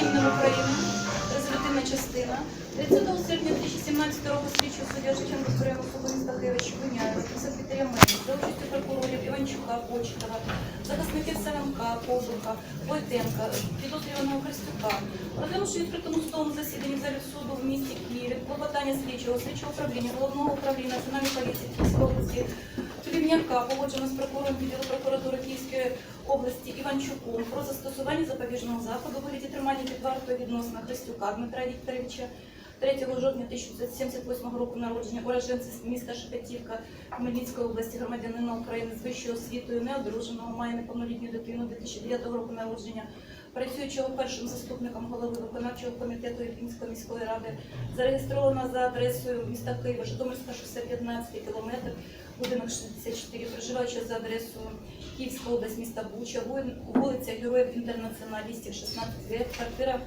іменем України, резолютивна частина. 30 серпня 2017 року слідчого суддя Шевченко Сурема міста Києва Щебуняєва, секретаря МЕД, за участю прокурорів Іванчука, Почтова, захисників Савенка, Кожуха, Войтенка, підозрюваного Христюка. Розглянувши відкритому судовому засіданні в залі суду в місті Києві, клопотання слідчого, слідчого управління, головного управління Національної поліції Київської області, Плівняка, погоджено з прокурором відділу прокуратури Області Іванчуком про застосування запобіжного заходу вигляді тримання під вартою відносно Христюка Дмитра Вікторовича. 3 жовтня 1978 року народження, уроженця міста Шепетівка Хмельницької області, громадянина України з вищою освітою, неодруженого, має неповнолітню дитину 2009 року народження, працюючого першим заступником голови виконавчого комітету Ірпінської міської ради, зареєстрована за адресою міста Києва, Житомирська шосе 15 кілометр, будинок 64, проживаючи за адресою Київська область, міста Буча, вулиця Героїв Інтернаціоналістів, 16 Г, квартира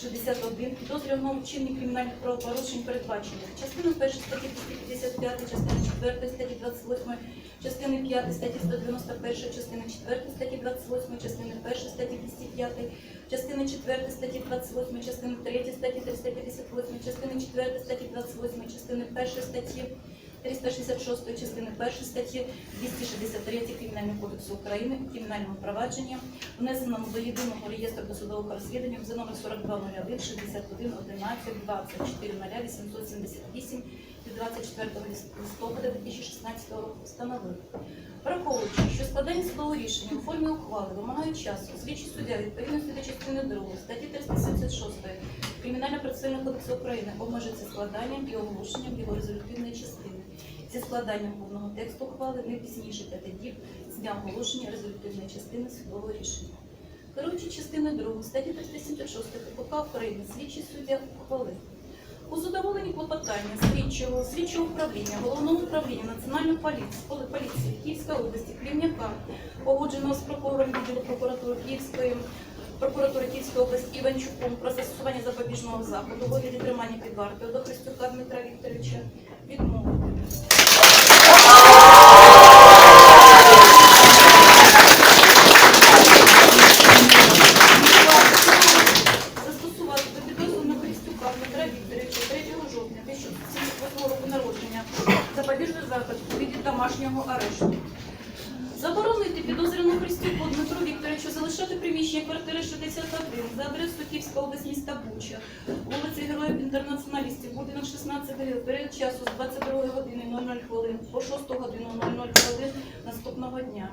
61, підозрюваного вчинення кримінальних правопорушень передбачених. Частину 1 статті 255, частини 4 статті 28, частини 5 статті 191, частини 4 статті 28, частини 1 статті 205, частини 4 статті 28, частини 3 статті 358, частини 4 статті 28, частини 1 статті 366 частини 1 статті 263 Кримінального кодексу України у кримінальному провадженні, внесеному до єдиного реєстру досудових розслідувань за номер 4201 61 11 24 878 від 24 листопада 2016 року встановив. Враховуючи, що складання судового рішення у формі ухвали вимагає часу, слідчий суддя відповідності до частини 2 статті 376 Кримінального процесуального кодексу України обмежується складанням і оголошенням його резолютивної частини. Зі складанням повного тексту ухвали не пізніше п'яти діб з дня оголошення резолютивної частини судового рішення. Керуючи частиною 2 статті 376 КПК України, слідчий суддя ухвалив. У задоволенні клопотання слідчого, слідчого управління, головного управління Національної поліції, поліції Київської області, Клівняка, погодженого з прокурором відділу прокуратури Київської прокуратури Київської області Іванчуком про застосування запобіжного заходу у вигляді тримання під вартою до Христюка Дмитра Вікторовича відмовити. Застосувати до підозрюваного Христюка Дмитра Вікторовича 3 жовтня 2078 року народження запобіжний заход у виді домашнього арешту. Заборонити підозрюваному Христюку Дмитру Вікторовичу залишати приміщення квартири 61 за адресою Київська область міста Буча, вулиці Героїв Інтернаціоналістів, будинок 16 гривень, період часу з 22 години 00 хвилин по 6 годину 00 хвилин наступного дня.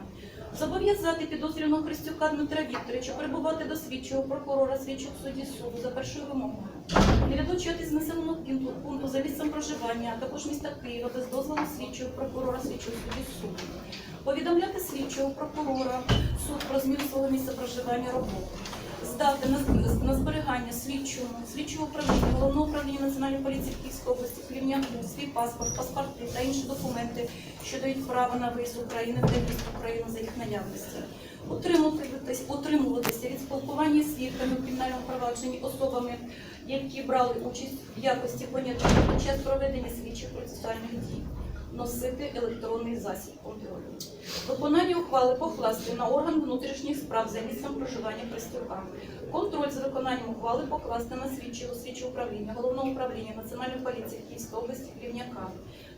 Зобов'язати підозрюваного Христюка Дмитра Вікторовича перебувати до слідчого прокурора слідчого судді суду за першою вимогою. Не відлучати з населеного пункту, за місцем проживання, а також міста Києва без дозволу слідчого прокурора слідчого судді суду. Повідомляти слідчого прокурора суд про зміну свого місця проживання роботи. Здати на, зберігання слідчому, слідчого управління, головного управління Національної поліції Київської області, Клівняку, свій паспорт, паспорти та інші документи, що дають право на виїзд України та в Україну за їх наявності. Утримуватись, утримуватися спілкування з свідками в кримінальному провадженні особами, які брали участь в якості понятих під час проведення слідчих процесуальних дій носити електронний засіб контролю. Виконання ухвали покласти на орган внутрішніх справ за місцем проживання Христюка. Контроль за виконанням ухвали покласти на слідчого слідчого управління, головного управління Національної поліції Київської області Рівняка.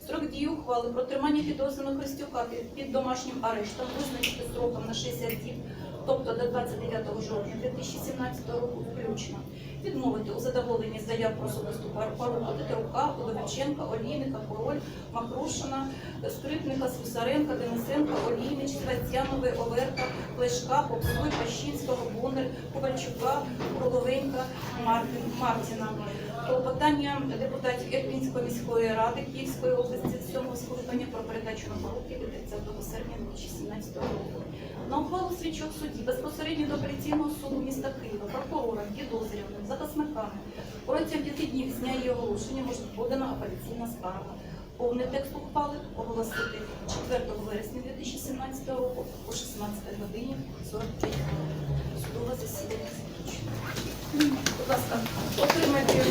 Строк дії ухвали про тримання підозрюваного Христюка під домашнім арештом визначити строком на 60 діб, тобто до 29 жовтня 2017 року включно відмовити у задоволенні заяв про особисту поруку Титрука, Удовиченка, Олійника, Король, Макрушина, Скрипника, Слюсаренка, Денисенка, Олійнич, Святянової, Оверка, Плешка, Попсуй, Пащинського, Бондар, Ковальчука, Головенька, Мартин, Мартіна. Клопотання депутатів Ірпінської міської ради Київської області з 7 скликання про передачу на поруки від 30 серпня 2017 року. На ухвалу слідчого судді безпосередньо до апеляційного суду міста Києва, прокурором, підозрюваним, захисниками протягом 5 днів з дня її оголошення може подана апеляційна скарга. Повний текст ухвали оголосити 4 вересня 2017 року о 16 годині 45 хвилин. Судове засідання закінчено. Будь ласка, отримайте.